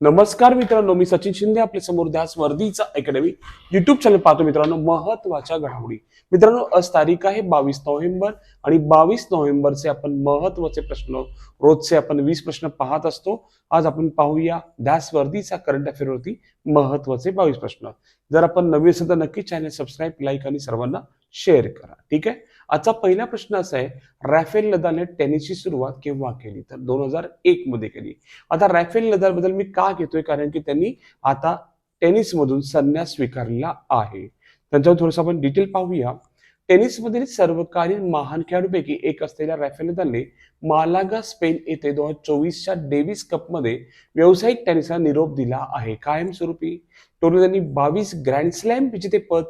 नमस्कार मित्रांनो मी सचिन शिंदे आपल्यासमोर ध्यास वर्दीचा अकॅडमी युट्यूब चॅनल पाहतो मित्रांनो महत्त्वाच्या घडामोडी. मित्रांनो आज तारीख आहे बावीस नोव्हेंबर आणि बावीस नोव्हेंबरचे आपण महत्त्वाचे प्रश्न रोजचे आपण वीस प्रश्न पाहत असतो. आज आपण पाहूया ध्यास वर्दीचा करंट अफेअर वरती महत्त्वाचे बावीस प्रश्न. जर आपण नवीन असेल तर नक्की चॅनल सबस्क्राईब लाईक आणि सर्वांना शेअर करा. ठीक आहे? आजचा पहिला प्रश्न असा आहे राफेल नदालने टेनिसची सुरुवात केव्हा केली? तर दोन हजार एक मध्ये केली. आता राफेल नदालबद्दल मी का घेतोय? कारण की त्यांनी आता टेनिस मधून संन्यास स्वीकारलेला आहे. त्यांच्यावर थोडंसं आपण डिटेल पाहूया. टेनिसमधील सर्वकालीन महान खेळाडूपैकी एक असलेल्या राफेल नदालने मालागा स्पेन येथे दोन हजार चोवीसच्या डेव्हिस कपमध्ये व्यावसायिक टेनिसला निरोप दिला आहे. कायमस्वरूपी टोटल त्यांनी बावीस ग्रँड स्लॅम विजेते पद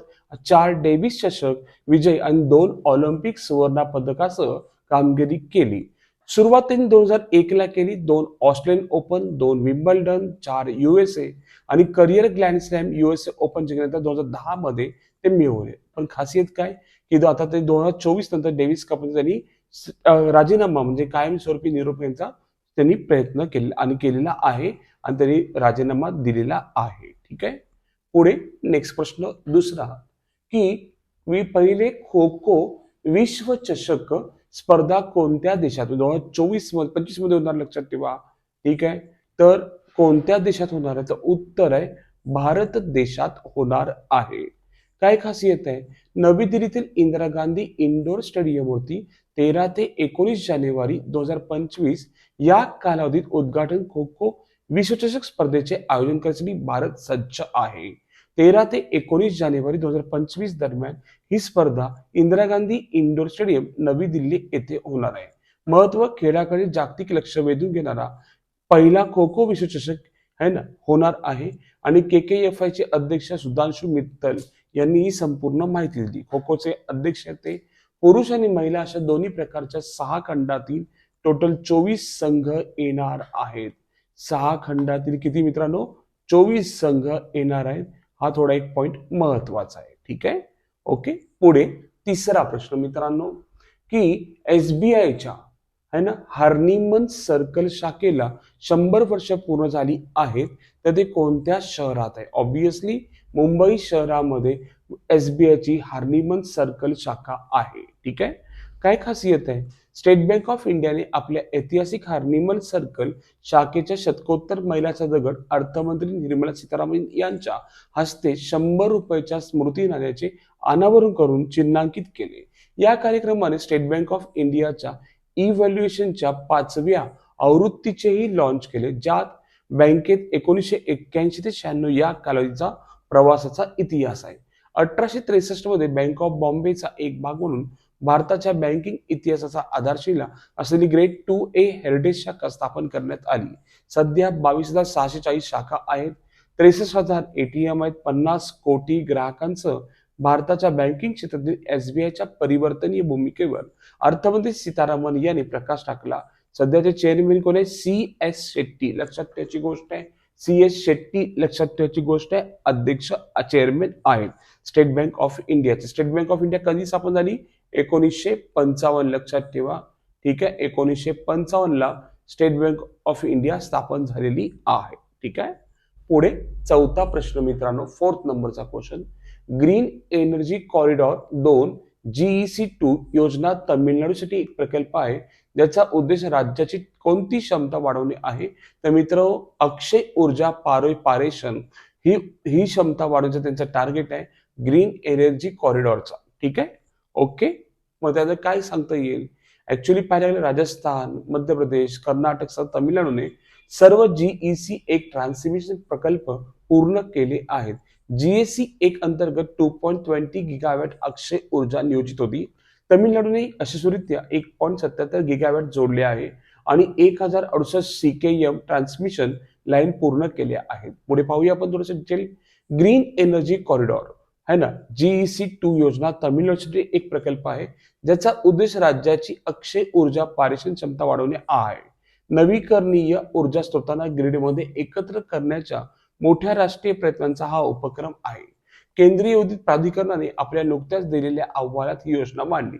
चार डेव्हिस चषक विजय आणि दोन ऑलिम्पिक सुवर्ण पदकासह कामगिरी केली. सुरुवात त्यांनी दोन हजार एकला केली दोन ऑस्ट्रेलियन ओपन दोन विम्बल्डन चार युएसए आणि career grand slam USA open जिंकल्यानंतर दोन हजार दहा मध्ये ते मिळवले. पण खासियत काय? की आता ते दोन हजार चोवीस नंतर डेव्हिस कप त्यांनी राजीनामा म्हणजे कायमस्वरूपी निरोप यांचा त्यांनी प्रयत्न केला आणि केलेला आहे आणि त्यांनी राजीनामा दिलेला आहे. ठीक आहे? पुढे नेक्स्ट प्रश्न दुसरा. की मी पहिले खो खो विश्वचषक स्पर्धा कोणत्या देशात? दोन हजार चोवीसमध्ये पंचवीसमध्ये होणार लक्षात ठेवा. ठीक आहे? तर कोणत्या देशात होणार आहे? तर उत्तर आहे भारत देशात होणार आहे. काय खासियत आहे? नवी दिल्लीतील इंदिरा गांधी इंडोर स्टेडियमवरती तेरा ते एकोणीस जानेवारी दोन हजार पंचवीस या कालावधीत उद्घाटन खो खो विश्वचषक स्पर्धेचे आयोजन करण्यासाठी भारत सज्ज आहे. तेरा ते एकोणीस जानेवारी दोन हजार पंचवीस दरम्यान ही स्पर्धा इंदिरा गांधी इंडोर स्टेडियम नवी दिल्ली येथे होणार आहे. महत्त्व खेळाकडे जागतिक लक्ष वेधून घेणारा पहिला खो खो विश्वचषक है ना होणार आहे. आणि के के एफ आय चे अध्यक्ष सुधांशु मित्तल यांनी ही संपूर्ण माहिती दिली. खो खोचे अध्यक्ष ते पुरुष आणि महिला अशा दोन्ही प्रकारच्या सहा खंडातील टोटल चोवीस संघ येणार आहेत. सहा खंडातील किती मित्रांनो? चोवीस संघ येणार आहेत. हा थोडा एक पॉइंट महत्त्वाचा आहे. ठीक आहे? ओके पुढे तिसरा प्रश्न मित्रांनो की एस बी आयच्या है ना हार्निमन सर्कल शाखेला शंभर वर्ष पूर्ण झाली आहेत तर ते कोणत्या शहरात आहे? ऑब्विसली मुंबई शहरामध्ये एसबीआयची हार्निमन सर्कल शाखा आहे. ठीक आहे? काय खासियत आहे? स्टेट बँक ऑफ इंडियाने आपल्या ऐतिहासिक हार्निमन सर्कल शाखेच्या शतकोत्तर मैलाचा दगड अर्थमंत्री निर्मला सीतारामन यांच्या हस्ते शंभर रुपयाच्या स्मृती नाण्याचे अनावरण करून चिन्हांकित केले. या कार्यक्रमाने स्टेट बँक ऑफ इंडियाच्या इव्हॅल्युएशनच्या पाचव्या आवृत्तीचेही लॉन्च केले ज्यात बँकेत एकोणीसशे एक्क्याऐंशी ते शहाण्णव या कालावधीचा प्रवासाचा इतिहास आहे. अठराशे त्रेसष्टमध्ये बँक ऑफ बॉम्बेचा एक भाग म्हणून भारताच्या बँकिंग इतिहासाचा आधारशिला असलेली ग्रेट टू ए हेरिटेज शाखा स्थापन करण्यात आली. सध्या बावीस हजार सहाशे चाळीस शाखा आहेत. त्रेसष्ट हजार एटीएम आहेत. पन्नास कोटी ग्राहकांसह भारताच्या बँकिंग क्षेत्रातील एसबीआयच्या परिवर्तनीय भूमिकेवर अर्थमंत्री सीतारामन यांनी प्रकाश टाकला. सध्याचे चेअरमॅन कोण आहे? C S Shetty. लक्षात ठेवायची गोष्ट आहे. सी एस शेट्टी लक्षात ठेवायची गोष्ट आहे. अध्यक्ष चेअरमॅन आहेत. स्टेट बँक ऑफ इंडियाचे स्टेट बँक ऑफ इंडिया कधी स्थापन झाली? एकोणीसशे पंचावन्न लक्षात ठेवा. ठीक आहे? एकोणीसशे पंचावन्नला स्टेट बँक ऑफ इंडिया स्थापन झालेली आहे. ठीक आहे? पुढे चौथा प्रश्न मित्रांनो फोर्थ नंबरचा क्वेश्चन ग्रीन एनर्जी कॉरिडॉर दोन जीईसी टू योजना तामिळनाडूसाठी एक प्रकल्प आहे. ज्याचा उद्देश राज्याची कोणती क्षमता वाढवणे आहे? तर मित्र अक्षय ऊर्जा पारो पारेशन ही ही क्षमता वाढवण्याचा त्यांचं टार्गेट आहे. ग्रीन एनर्जी कॉरिडॉरचा. ठीक आहे? ओके? मग त्याचं काय सांगता येईल? ऍक्च्युली पाहायला गेलं राजस्थान मध्य प्रदेश कर्नाटक सह तमिळनाडूने सर्व जीईसी एक ट्रान्समिशन प्रकल्प पूर्ण केले आहेत. जीएससी एक अंतर्गत टू पॉईंट ट्वेंटी गिगावॅट अक्षय ऊर्जा नियोजित होती. तमिळनाडूने यशस्वीरित्या एक पॉईंट सत्याहत्तर गिगावॅट जोडले आहे आणि एक हजार अडुसष्ट C K M transmission line पूर्ण केल्या आहेत. पुढे पाहूया आपण थोडंसं डिटेल ग्रीन एनर्जी कॉरिडॉर है ना? जीईसी टू योजना तामिळनाडूसाठी एक प्रकल्प आहे ज्याचा उद्देश राज्याची अक्षय ऊर्जा पारेषण क्षमता वाढवणे आहे. नवीकरणीय ऊर्जा स्रोतांना ग्रीडमध्ये एकत्र करण्याच्या मोठ्या राष्ट्रीय प्रयत्नांचा हा उपक्रम आहे. केंद्रीय उद्योग प्राधिकरणाने आपल्या नुकत्याच दिलेल्या अहवालात ही योजना मांडली.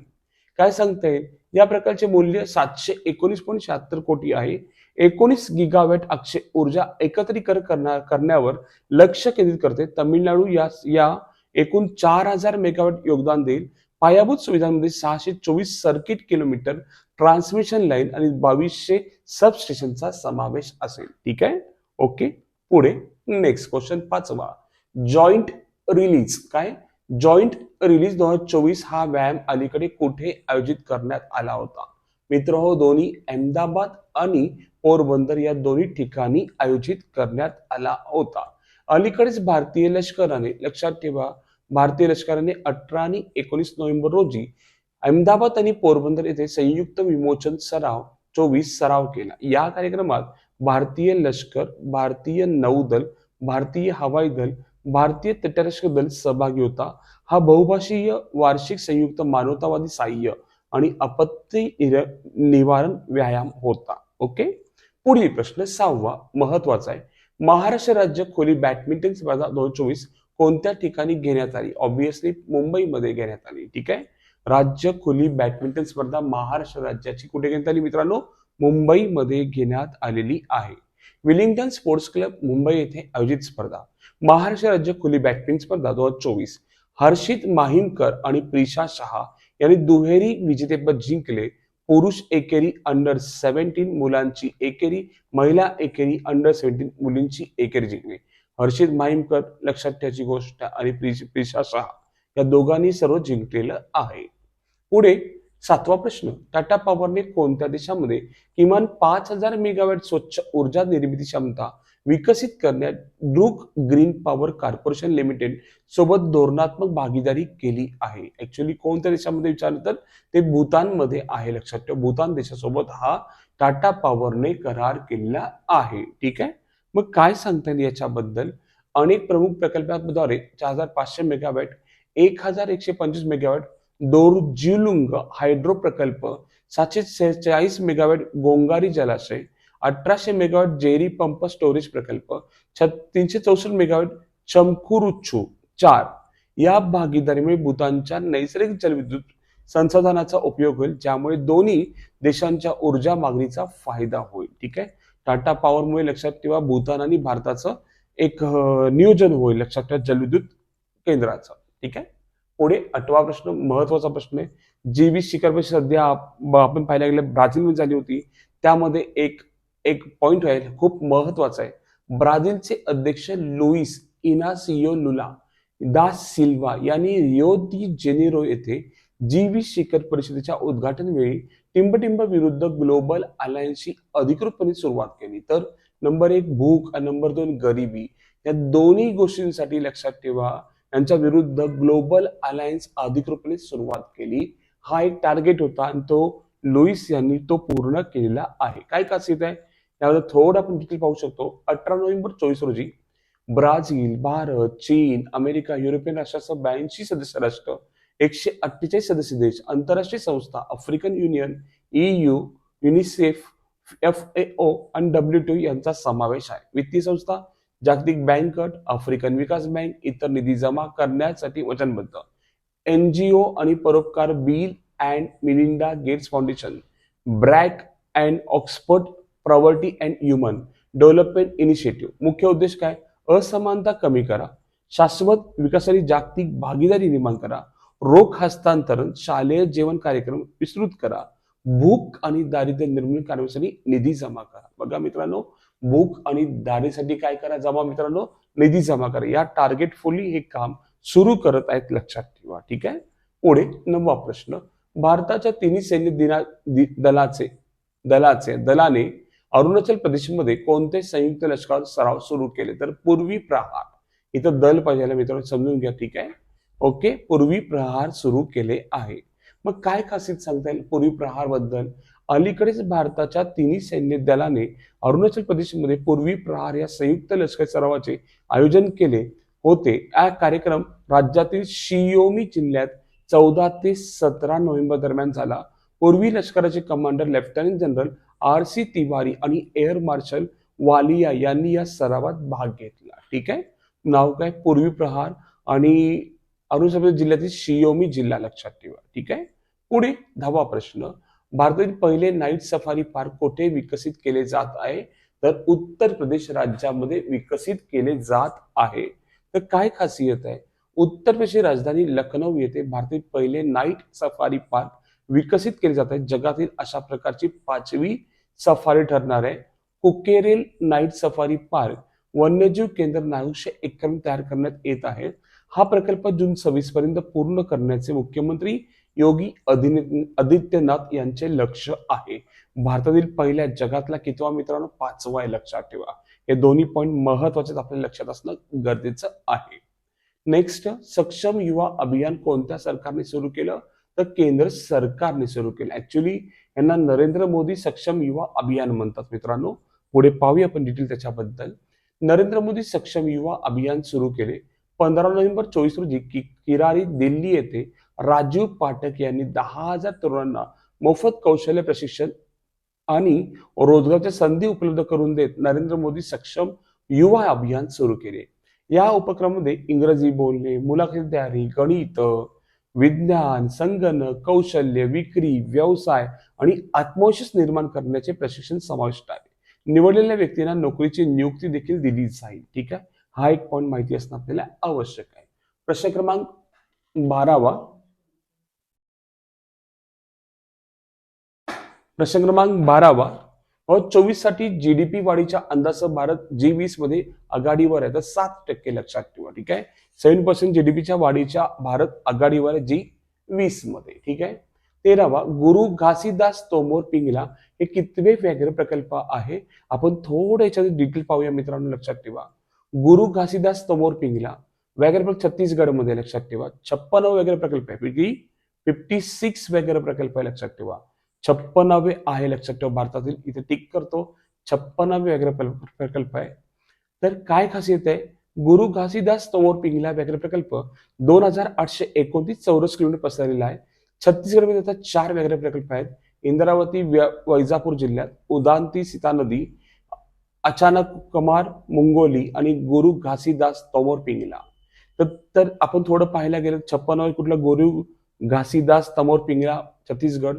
काय सांगता येईल? या प्रकारचे मूल्य सातशे एकोणीस पॉईंट शहात्तर कोटी आहे. एकोणीस गिगावॅट अक्षय ऊर्जा एकत्रीकरण करणार करण्यावर लक्ष केंद्रित करते. तमिळनाडू या या एकूण चार हजार मेगावॅट योगदान देईल. पायाभूत सुविधांमध्ये सहाशे चोवीस सर्किट किलोमीटर ट्रान्समिशन लाईन आणि बावीसशे सबस्टेशनचा समावेश असेल. ठीक आहे? ओके पुढे नेक्स्ट क्वेश्चन पाचवा. जॉईंट रिलीज काय? जॉईंट रिलीज दोन हजार चोवीस हा व्यायाम अलीकडे कुठे आयोजित करण्यात आला होता? मित्र हो दोन्ही अहमदाबाद आणि पोरबंदर या दोन्ही ठिकाणी आयोजित करण्यात आला होता. अलीकडेच भारतीय लष्कराने लक्षात ठेवा भारतीय लष्कराने अठरा आणि एकोणीस नोव्हेंबर रोजी अहमदाबाद आणि पोरबंदर येथे संयुक्त विमोचन सराव चोवीस सराव केला. या कार्यक्रमात भारतीय लष्कर भारतीय नौदल भारतीय हवाई दल भारतीय तटरक्षक दल सहभागी होता. हा बहुभाषीय वार्षिक संयुक्त मानवतावादी साह्य आणि आपत्ती निवारण व्यायाम होता. ओके? पुढील प्रश्न सहावा महत्त्वाचा आहे. महाराष्ट्र राज्य खोली बॅडमिंटन स्पर्धा दोन चोवीस कोणत्या ठिकाणी घेण्यात आली? ऑब्विसली मुंबईमध्ये घेण्यात आली. ठीक आहे? राज्य खुली बॅडमिंटन स्पर्धा महाराष्ट्र राज्याची कुठे घेण्यात आली मित्रांनो? मुंबईमध्ये घेण्यात आलेली आहे. विलिंग्टन स्पोर्ट्स क्लब मुंबई येथे आयोजित स्पर्धा. महाराष्ट्र राज्य खुली बॅडमिंटन स्पर्धा दोन हजार चोवीस. हर्षित माहिमकर आणि प्रिशा शहा यांनी दुहेरी विजेतेपद जिंकले. पुरुष एकेरी अंडर सेव्हन्टीन मुलांची एकेरी महिला एकेरी अंडर सेव्हन्टीन मुलींची एकेरी जिंकली. हर्षित माहिमकर लक्षात ठेवायची गोष्ट आणि प्रिशा शहा या दोघांनी सर्व जिंकलेलं आहे. पुढे सातवा प्रश्न टाटा पॉवरने कोणत्या देशामध्ये किमान पाच हजार मेगावॅट स्वच्छ ऊर्जा निर्मिती क्षमता विकसित करण्यात Druk Green Power Corporation Limited सोबत धोरणात्मक भागीदारी केली आहे? ऍक्च्युली कोणत्या देशामध्ये विचारलं तर ते भूतानमध्ये आहे लक्षात ठेवा. भूतान देशासोबत हा टाटा पॉवरने करार केलेला आहे. ठीक आहे? मग काय सांगता येईल याच्याबद्दल? अनेक प्रमुख प्रकल्पांद्वारे चार हजार पाचशे मेगावॅट एक हजार एकशे पंचवीस मेगावॅट दोरजिलुंग हायड्रो प्रकल्प सातशे सेहेचाळीस मेगावॅट गोंगारी जलाशय अठराशे मेगावॅट जेरी पंप स्टोरेज प्रकल्प छ- तीनशे चौसष्ट मेगावॅट चमकुरुच्छू चार. या भागीदारीमुळे भूतानच्या नैसर्गिक जलविद्युत संसाधनाचा उपयोग होईल ज्यामुळे दोन्ही देशांच्या ऊर्जा मागणीचा फायदा होईल. ठीक आहे? टाटा पॉवरमुळे लक्षात ठेवा भूतान आणि भारताचं एक नियोजन होईल लक्षात ठेवा जलविद्युत केंद्राचं. ठीक आहे? पुढे आठवा प्रश्न महत्त्वाचा प्रश्न आहे. जी वीस शिखर परिषद सध्या आपण पाहायला गेलं ब्राझीलमध्ये झाली होती. त्यामध्ये एक एक पॉइंट आहे खूप महत्त्वाचा आहे. ब्राझीलचे अध्यक्ष लुईस इनासियो लुला दा सिल्वा यांनी रिओ दी जेनेरो येथे जी वीस शिखर परिषदेच्या उद्घाटन वेळी टिंबटिंब विरुद्ध ग्लोबल अलायन्सची अधिकृतपणे सुरुवात केली. तर नंबर एक भूक आणि नंबर दोन गरिबी या दोन्ही गोष्टींसाठी लक्षात ठेवा. यांच्या विरुद्ध ग्लोबल अलायन्स अधिकृतपणे सुरुवात केली. हा एक टार्गेट होता आणि तो लुईस यांनी तो पूर्ण केलेला आहे. काय कासित आहे? यामध्ये थोडं आपण डिटेल पाहू शकतो. अठरा नोव्हेंबर चोवीस रोजी ब्राझील भारत चीन अमेरिका युरोपियन राष्ट्रासह ब्याऐंशी सदस्य राष्ट्र एकशे अठ्ठेचाळीस सदस्य देश आंतरराष्ट्रीय संस्था African Union EU UNICEF F A O आणि डब्ल्यू टी यांचा समावेश आहे. वित्तीय संस्था जागतिक बँक गट आफ्रिकन विकास बँक इतर निधी जमा करण्यासाठी वचनबद्ध. एन जी ओ आणि परोपकार Bill and Melinda Gates Foundation BRAC and Oxford poverty and human development initiative. मुख्य उद्देश काय? असमानता कमी करा. शाश्वत विकासाची जागतिक भागीदारी निर्माण करा. रोख हस्तांतरण शालेय जेवण कार्यक्रम विस्तृत करा. भूक आणि दारिद्र्य निर्मूलन कार्यक्रमासाठी निधी जमा करा. बघा मित्रांनो भूक आणि दारिद्र्यासाठी काय करा जमा मित्रांनो? निधी जमा करा. या टार्गेट फुली हे काम सुरू करत आहेत लक्षात ठेवा. ठीक आहे? पुढे नववा प्रश्न. भारताच्या तिन्ही सैन्य दिना दि- दलाचे दलाचे दलाने अरुणाचल प्रदेशमध्ये कोणते संयुक्त लष्कर सराव सुरू केले? तर पूर्वी प्रहार. इथं दल पाहिजे मित्रांनो समजून घ्या. ठीक आहे? ओके? पूर्वी प्रहार सुरू केले आहे. मग काय खासियत सांगता येईल पूर्वी प्रहारबद्दल अलीकडेच भारताच्या तिन्ही सैन्य दलाने अरुणाचल प्रदेशमध्ये पूर्वी प्रहार या संयुक्त लष्कर सरावाचे आयोजन केले होते. हा कार्यक्रम राज्यातील शियोमी जिल्ह्यात चौदा ते सतरा नोव्हेंबर दरम्यान झाला. पूर्वी लष्कराचे commander lieutenant general R C Tiwari आणि एअर मार्शल वालिया यांनी या सरावात भाग घेतला. ठीक आहे? नाव काय? पूर्वी प्रहार आणि अरुणाचल प्रदेश जिल्ह्यातील शियोमी जिल्हा लक्षात ठेवा. ठीक आहे? पुढे दहावा प्रश्न. भारतातील पहिले नाईट सफारी पार्क कुठे विकसित केले जात आहे? तर उत्तर प्रदेश राज्यामध्ये विकसित केले जात आहे. तर काय खासियत आहे? उत्तर प्रदेशची राजधानी लखनौ येथे भारतातील पहिले नाईट सफारी पार्क विकसित केले जात आहे. जगातील अशा प्रकारची पाचवी सफारी ठरणार आहे. कुकेरेल नाईट सफारी पार्क वन्यजीव केंद्र नानूशे एकावन्न तयार करण्यात येत आहे. हा प्रकल्प जून सव्वीस पर्यंत पूर्ण करण्याचे मुख्यमंत्री योगी आदित्यनाथ यांचे लक्ष आहे. भारतातील पहिल्या जगातला कितवा मित्रांनो? पाचवा आहे लक्षात ठेवा. हे दोन्ही पॉईंट महत्त्वाचे आपल्या लक्षात असणं गरजेचं आहे. नेक्स्ट सक्षम युवा अभियान कोणत्या सरकारने सुरू केलं? तर केंद्र सरकारने सुरू केलं. ऍक्च्युली यांना नरेंद्र मोदी सक्षम युवा अभियान म्हणतात मित्रांनो. पुढे पाहूया आपण डिटेल त्याच्याबद्दल. नरेंद्र मोदी सक्षम युवा अभियान सुरू केले. पंधरा नोव्हेंबर चोवीस रोजी कि- किरारी दिल्ली येथे राजीव पाठक यांनी दहा हजार तरुणांना मोफत कौशल्य प्रशिक्षण आणि रोजगाराच्या संधी उपलब्ध करून देत नरेंद्र मोदी सक्षम युवा अभियान सुरू केले. या उपक्रमामध्ये इंग्रजी बोलणे मुलाखती तयारी गणित विज्ञान संगणक कौशल्य विक्री व्यवसाय आणि आत्मविश्वास निर्माण करण्याचे प्रशिक्षण समाविष्ट आहे. निवडलेल्या व्यक्तींना नोकरीची नियुक्ती देखील दिली जाईल. ठीक आहे? हा एक पॉईंट माहिती असणं आपल्याला आवश्यक आहे. प्रश्न क्रमांक बारावा. प्रश्न क्रमांक बारावा. चोवीससाठी जीडीपी वाढीच्या अंदाज भारत जी वीसमध्ये आघाडीवर आहे. तर सात टक्के लक्षात ठेवा ठीक आहे? सेव्हन पर्सेंट जीडीपीच्या वाढीच्या भारत आघाडीवर आहे जी वीसमध्ये ठीक आहे? तेरावा गुरु घासीदास तोमोर पिंगला हे कितवे व्याघ्र प्रकल्प आहे? आपण थोडं याच्यात डिटेल पाहूया मित्रांनो लक्षात ठेवा. गुरु घासीदास तमोर पिंगला व्याघ्र प्रकल्प लक्षात ठेवा. छप्पन व्याघ्र प्रकल्प आहे. पैकी फिफ्टी सिक्स व्याघ्र प्रकल्प आहे लक्षात ठेवा. छप्पनावे आहे लक्षात ठेवा. भारतातील इथे टिक करतो. छप्पनावे व्याघ्र प्रकल्प आहे. तर काय खासियत आहे? गुरु घासीदास तमोर पिंगला व्याघ्र प्रकल्प दोन हजार आठशे एकोणतीस चौरस किलोमीटर पसरलेला आहे. छत्तीसगडमध्ये त्याचा चार व्याघ्र प्रकल्प आहेत. इंद्रावती वैजापूर जिल्ह्यात उदांती सीता नदी अचानक कमार मुंगोली आणि गुरु घासीदास तोमर पिंगला. तर तर आपण थोडं पाहायला गेलं छप्पन कुठलं गुरु घासीदास तमोर पिंगला छत्तीसगड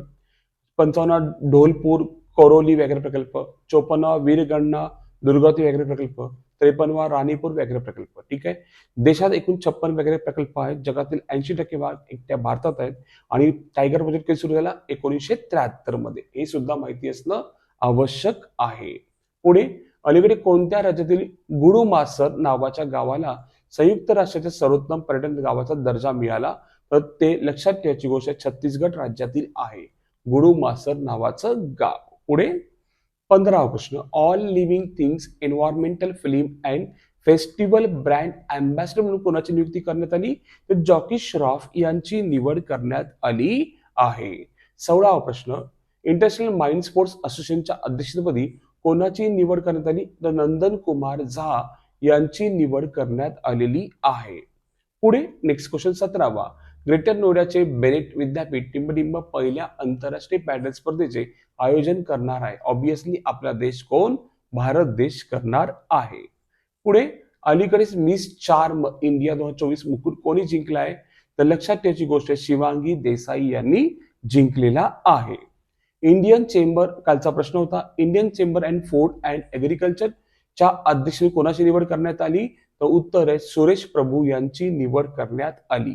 पंचावन्न ढोलपूर कोरोली व्याघ्र प्रकल्प चोपन्न वीरगणना दुर्गावती व्याघ्र प्रकल्प त्रेपन्नवा राणीपूर व्याघ्र प्रकल्प ठीक आहे? देशात एकूण छप्पन व्याघ्र प्रकल्प आहेत जगातील ऐंशी टक्के भाग एकट्या भारतात आहेत आणि टायगर प्रोजेक्ट कधी सुरू झाला? एकोणीसशे त्र्याहत्तरमध्ये हे सुद्धा माहिती असणं आवश्यक आहे. पुढे अलीकडे कोणत्या राज्यातील गुडुमासर नावाच्या गावाला संयुक्त राष्ट्राच्या सर्वोत्तम पर्यटन गावाचा दर्जा मिळाला तर ते लक्षात ठेवायची गोष्ट छत्तीसगड राज्यातील आहे. गुडुमासर नावाचं गाव. पुढे पंधरावा प्रश्न. All living things environmental film and festival brand ambassador म्हणून कोणाची नियुक्ती करण्यात आली? तर जॉकी श्रॉफ यांची निवड करण्यात आली आहे. सोळावा प्रश्न. इंटरनॅशनल माइंड स्पोर्ट्स असोसिएशनच्या अध्यक्षपदी कोणाची निवड करण्यात आली तर नंदन कुमार झा यांची निवड करण्यात आलेली आहे. पुढे नेक्स्ट क्वेश्चन सतरावा. ग्रेटर नोएडाचे बेनेट विद्यापीठ टिंबटिंब पहिल्या आंतरराष्ट्रीय पॅडल स्पर्धेचे आयोजन करणार आहे. ऑब्विसली आपला देश कोण? भारत देश करणार आहे. पुढे अलीकडेच मिस चार्म इंडिया दोन हजार चोवीस मुकुट कोणी जिंकला आहे तर लक्षात ठेवायची गोष्ट शिवांगी देसाई यांनी जिंकलेला आहे. इंडियन चेंबर कालचा प्रश्न होता Indian chamber and food and च्या अध्यक्ष कोणाची निवड करण्यात आली? तर उत्तर आहे सुरेश प्रभू यांची निवड करण्यात आली.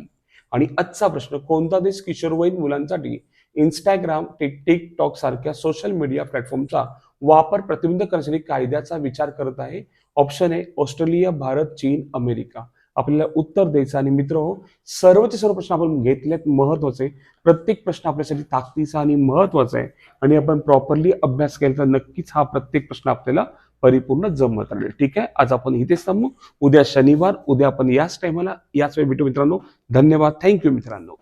आणि आजचा प्रश्न कोणता देश किशोरवयीन मुलांसाठी इंस्टाग्राम टिकटॉक सारख्या सोशल मीडिया प्लॅटफॉर्मचा वापर प्रतिबंध करण्यासाठी कायद्याचा विचार करत आहे? ऑप्शन आहे ऑस्ट्रेलिया भारत चीन अमेरिका. आपल्याला उत्तर द्यायचं आणि मित्र हो सर्वचे सर्व प्रश्न आपण घेतलेत महत्त्वाचे. प्रत्येक प्रश्न आपल्यासाठी ताकदीचा आणि महत्त्वाचा आहे. आणि आपण प्रॉपरली अभ्यास केला तर नक्कीच हा प्रत्येक प्रश्न आपल्याला परिपूर्ण जमत राहील. ठीक आहे? आज आपण इथेच थांबू. उद्या शनिवार उद्या आपण याच टायमाला याच वेळी भेटू मित्रांनो. धन्यवाद. थँक्यू मित्रांनो.